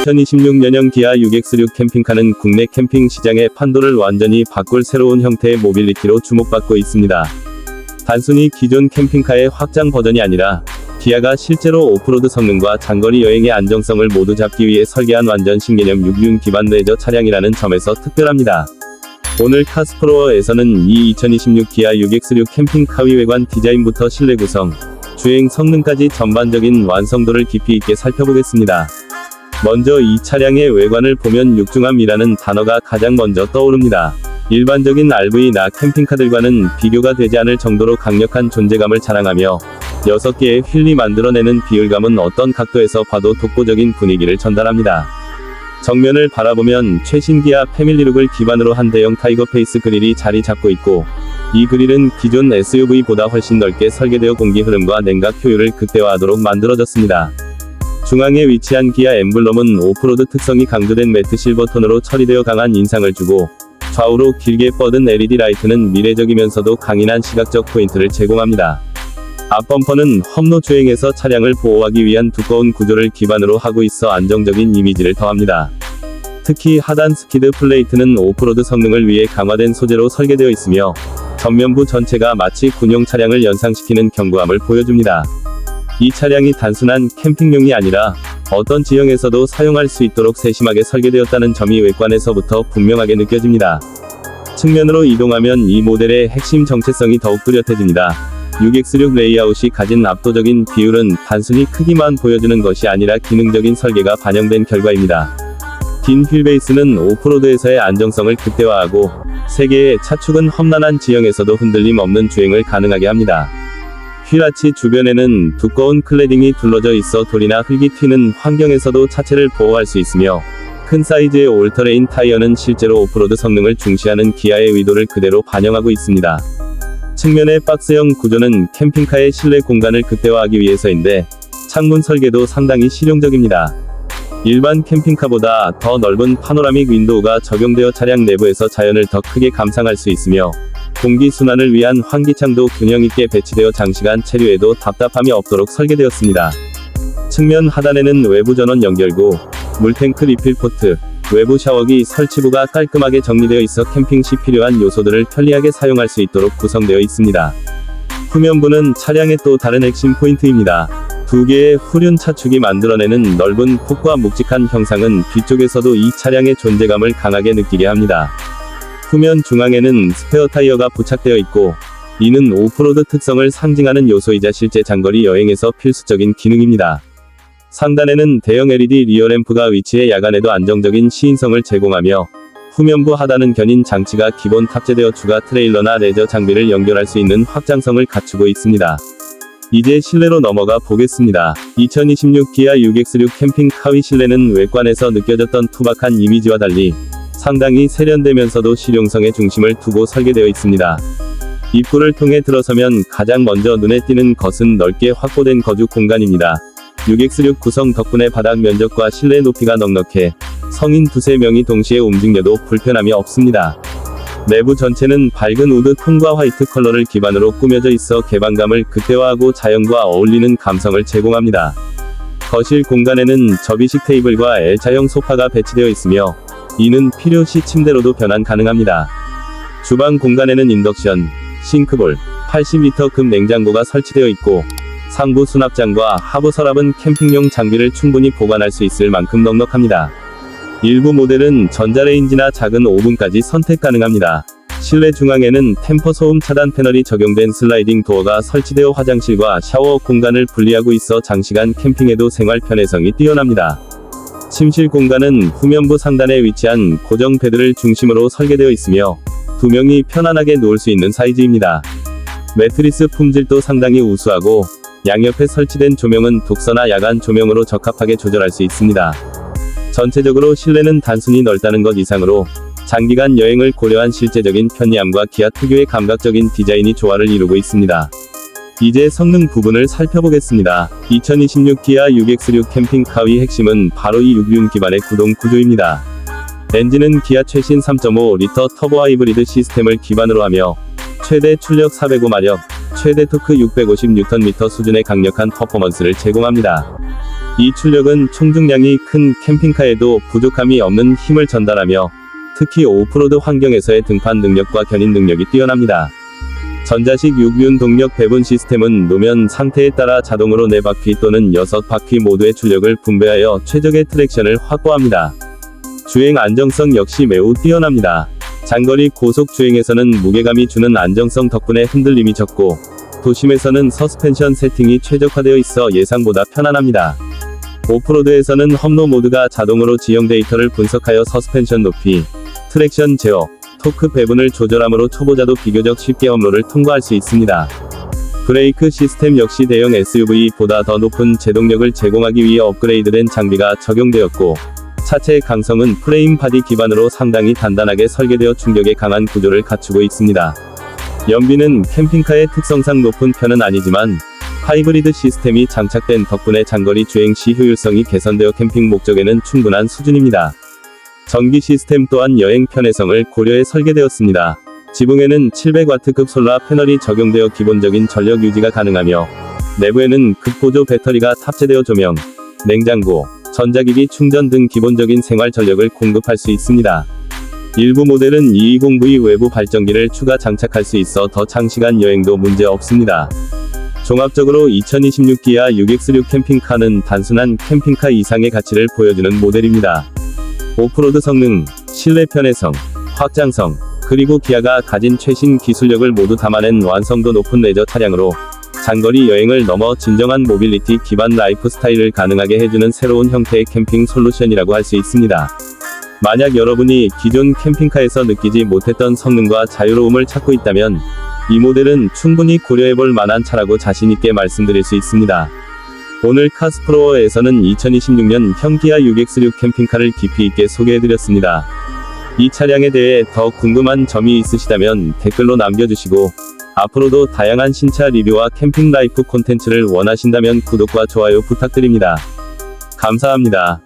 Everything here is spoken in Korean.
(2026년형) 기아 6X6 캠핑카는 국내 캠핑 시장의 판도를 완전히 바꿀 새로운 형태의 모빌리티로 주목받고 있습니다. 단순히 기존 캠핑카의 확장 버전이 아니라 기아가 실제로 오프로드 성능과 장거리 여행의 안정성을 모두 잡기 위해 설계한 완전 신개념 6륜 기반 레저 차량이라는 점에서 특별합니다. 오늘 카스프로어에서는 이 2026 기아 6X6 캠핑카 위 외관 디자인부터 실내 구성, 주행 성능까지 전반적인 완성도를 깊이 있게 살펴보겠습니다. 먼저 이 차량의 외관을 보면 육중함이라는 단어가 가장 먼저 떠오릅니다. 일반적인 RV나 캠핑카들과는 비교가 되지 않을 정도로 강력한 존재감을 자랑하며 6개의 휠이 만들어내는 비율감은 어떤 각도에서 봐도 독보적인 분위기를 전달합니다. 정면을 바라보면 최신 기아 패밀리룩을 기반으로 한 대형 타이거 페이스 그릴이 자리 잡고 있고 이 그릴은 기존 SUV보다 훨씬 넓게 설계되어 공기 흐름과 냉각 효율을 극대화하도록 만들어졌습니다. 중앙에 위치한 기아 엠블럼은 오프로드 특성이 강조된 매트 실버 톤으로 처리되어 강한 인상을 주고 좌우로 길게 뻗은 LED 라이트는 미래적이면서도 강인한 시각적 포인트를 제공합니다. 앞범퍼는 험로 주행에서 차량을 보호하기 위한 두꺼운 구조를 기반으로 하고 있어 안정적인 이미지를 더합니다. 특히 하단 스키드 플레이트는 오프로드 성능을 위해 강화된 소재로 설계되어 있으며 전면부 전체가 마치 군용 차량을 연상시키는 견고함을 보여줍니다. 이 차량이 단순한 캠핑용이 아니라 어떤 지형에서도 사용할 수 있도록 세심하게 설계되었다는 점이 외관에서부터 분명하게 느껴집니다. 측면으로 이동하면 이 모델의 핵심 정체성이 더욱 뚜렷해집니다. 6X6 레이아웃이 가진 압도적인 비율은 단순히 크기만 보여주는 것이 아니라 기능적인 설계가 반영된 결과입니다. 긴 휠베이스는 오프로드에서의 안정성을 극대화하고 세 개의 차축은 험난한 지형에서도 흔들림 없는 주행을 가능하게 합니다. 휠아치 주변에는 두꺼운 클레딩이 둘러져 있어 돌이나 흙이 튀는 환경에서도 차체를 보호할 수 있으며 큰 사이즈의 올터레인 타이어는 실제로 오프로드 성능을 중시하는 기아의 의도를 그대로 반영하고 있습니다. 측면의 박스형 구조는 캠핑카의 실내 공간을 극대화하기 위해서인데 창문 설계도 상당히 실용적입니다. 일반 캠핑카보다 더 넓은 파노라믹 윈도우가 적용되어 차량 내부에서 자연을 더 크게 감상할 수 있으며 공기 순환을 위한 환기창도 균형 있게 배치되어 장시간 체류에도 답답함이 없도록 설계되었습니다. 측면 하단에는 외부 전원 연결구, 물탱크 리필 포트, 외부 샤워기 설치부가 깔끔하게 정리되어 있어 캠핑 시 필요한 요소들을 편리하게 사용할 수 있도록 구성되어 있습니다. 후면부는 차량의 또 다른 핵심 포인트입니다. 두 개의 후륜 차축이 만들어내는 넓은 폭과 묵직한 형상은 뒤쪽에서도 이 차량의 존재감을 강하게 느끼게 합니다. 후면 중앙에는 스페어 타이어가 부착되어 있고, 이는 오프로드 특성을 상징하는 요소이자 실제 장거리 여행에서 필수적인 기능입니다. 상단에는 대형 LED 리어램프가 위치해 야간에도 안정적인 시인성을 제공하며, 후면부 하단은 견인 장치가 기본 탑재되어 추가 트레일러나 레저 장비를 연결할 수 있는 확장성을 갖추고 있습니다. 이제 실내로 넘어가 보겠습니다. 2026 기아 6X6 캠핑 카위 실내는 외관에서 느껴졌던 투박한 이미지와 달리 상당히 세련되면서도 실용성에 중심을 두고 설계되어 있습니다. 입구를 통해 들어서면 가장 먼저 눈에 띄는 것은 넓게 확보된 거주 공간입니다. 6X6 구성 덕분에 바닥 면적과 실내 높이가 넉넉해 성인 두세 명이 동시에 움직여도 불편함이 없습니다. 내부 전체는 밝은 우드 톤과 화이트 컬러를 기반으로 꾸며져 있어 개방감을 극대화하고 자연과 어울리는 감성을 제공합니다. 거실 공간에는 접이식 테이블과 L자형 소파가 배치되어 있으며 이는 필요시 침대로도 변환 가능합니다. 주방 공간에는 인덕션, 싱크볼, 80리터 급 냉장고가 설치되어 있고 상부 수납장과 하부 서랍은 캠핑용 장비를 충분히 보관할 수 있을 만큼 넉넉합니다. 일부 모델은 전자레인지나 작은 오븐까지 선택 가능합니다. 실내 중앙에는 템퍼 소음 차단 패널이 적용된 슬라이딩 도어가 설치되어 화장실과 샤워 공간을 분리하고 있어 장시간 캠핑에도 생활 편의성이 뛰어납니다. 침실 공간은 후면부 상단에 위치한 고정 베드를 중심으로 설계되어 있으며 두 명이 편안하게 누울 수 있는 사이즈입니다. 매트리스 품질도 상당히 우수하고 양옆에 설치된 조명은 독서나 야간 조명으로 적합하게 조절할 수 있습니다. 전체적으로 실내는 단순히 넓다는 것 이상으로 장기간 여행을 고려한 실제적인 편리함과 기아 특유의 감각적인 디자인이 조화를 이루고 있습니다. 이제 성능 부분을 살펴보겠습니다. 2026 기아 6X6 캠핑카의 핵심은 바로 이 6륜 기반의 구동 구조입니다. 엔진은 기아 최신 3.5리터 터보 하이브리드 시스템을 기반으로 하며 최대 출력 405마력, 최대 토크 650Nm 수준의 강력한 퍼포먼스를 제공합니다. 이 출력은 총중량이 큰 캠핑카에도 부족함이 없는 힘을 전달하며 특히 오프로드 환경에서의 등판 능력과 견인 능력이 뛰어납니다. 전자식 6륜 동력 배분 시스템은 노면 상태에 따라 자동으로 4바퀴 또는 6바퀴 모두의 출력을 분배하여 최적의 트랙션을 확보합니다. 주행 안정성 역시 매우 뛰어납니다. 장거리 고속 주행에서는 무게감이 주는 안정성 덕분에 흔들림이 적고 도심에서는 서스펜션 세팅이 최적화되어 있어 예상보다 편안합니다. 오프로드에서는 험로 모드가 자동으로 지형 데이터를 분석하여 서스펜션 높이, 트랙션 제어, 토크 배분을 조절함으로 초보자도 비교적 쉽게 험로를 통과할 수 있습니다. 브레이크 시스템 역시 대형 SUV보다 더 높은 제동력을 제공하기 위해 업그레이드된 장비가 적용되었고, 차체의 강성은 프레임 바디 기반으로 상당히 단단하게 설계되어 충격에 강한 구조를 갖추고 있습니다. 연비는 캠핑카의 특성상 높은 편은 아니지만, 하이브리드 시스템이 장착된 덕분에 장거리 주행 시 효율성이 개선되어 캠핑 목적에는 충분한 수준입니다. 전기 시스템 또한 여행 편의성을 고려해 설계되었습니다. 지붕에는 700W급 솔라 패널이 적용되어 기본적인 전력 유지가 가능하며, 내부에는 극보조 배터리가 탑재되어 조명, 냉장고, 전자기기 충전 등 기본적인 생활 전력을 공급할 수 있습니다. 일부 모델은 220V 외부 발전기를 추가 장착할 수 있어 더 장시간 여행도 문제 없습니다. 종합적으로 2026 기아 6X6 캠핑카는 단순한 캠핑카 이상의 가치를 보여주는 모델입니다. 오프로드 성능, 실내 편의성, 확장성, 그리고 기아가 가진 최신 기술력을 모두 담아낸 완성도 높은 레저 차량으로 장거리 여행을 넘어 진정한 모빌리티 기반 라이프 스타일을 가능하게 해주는 새로운 형태의 캠핑 솔루션이라고 할 수 있습니다. 만약 여러분이 기존 캠핑카에서 느끼지 못했던 성능과 자유로움을 찾고 있다면 이 모델은 충분히 고려해볼 만한 차라고 자신있게 말씀드릴 수 있습니다. 오늘 카스프로어에서는 2026년 형 기아 6X6 캠핑카를 깊이 있게 소개해드렸습니다. 이 차량에 대해 더 궁금한 점이 있으시다면 댓글로 남겨주시고 앞으로도 다양한 신차 리뷰와 캠핑 라이프 콘텐츠를 원하신다면 구독과 좋아요 부탁드립니다. 감사합니다.